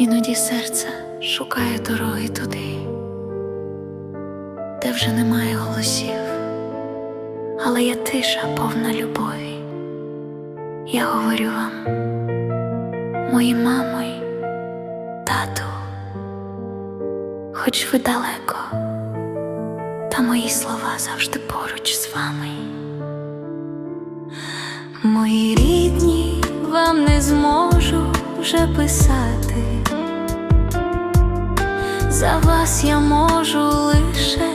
Іноді серце шукає дороги туди, де вже немає голосів, але є тиша повна любові. Я говорю вам, мої мамо й тату, хоч ви далеко, та мої слова завжди поруч з вами. Мої рідні вам не зможу вже писати. За вас я можу лише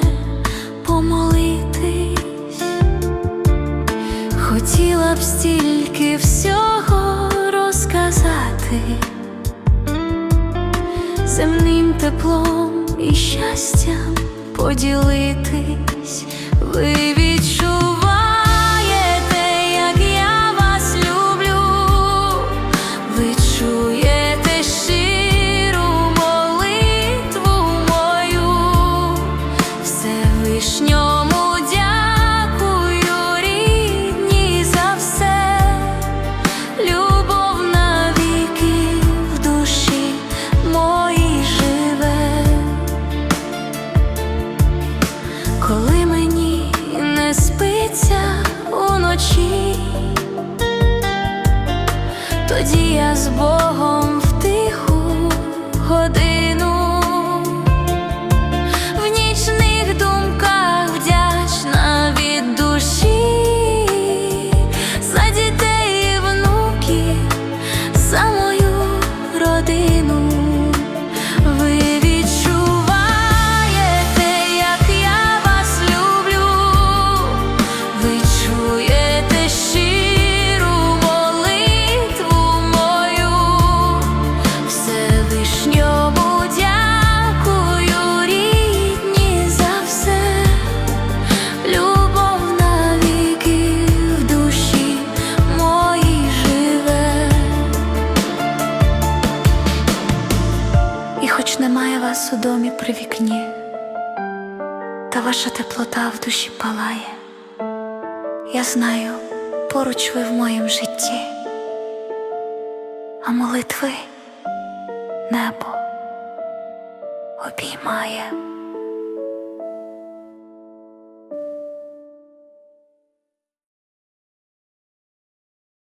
помолитись. Хотіла б стільки всього розказати, земним теплом і щастям поділитись. Ви відчуваєте, Коли мені не спиться уночі, хоч немає вас у домі при вікні, та ваша теплота в душі палає, я знаю, поруч ви в моєму житті, а молитви небо обіймає.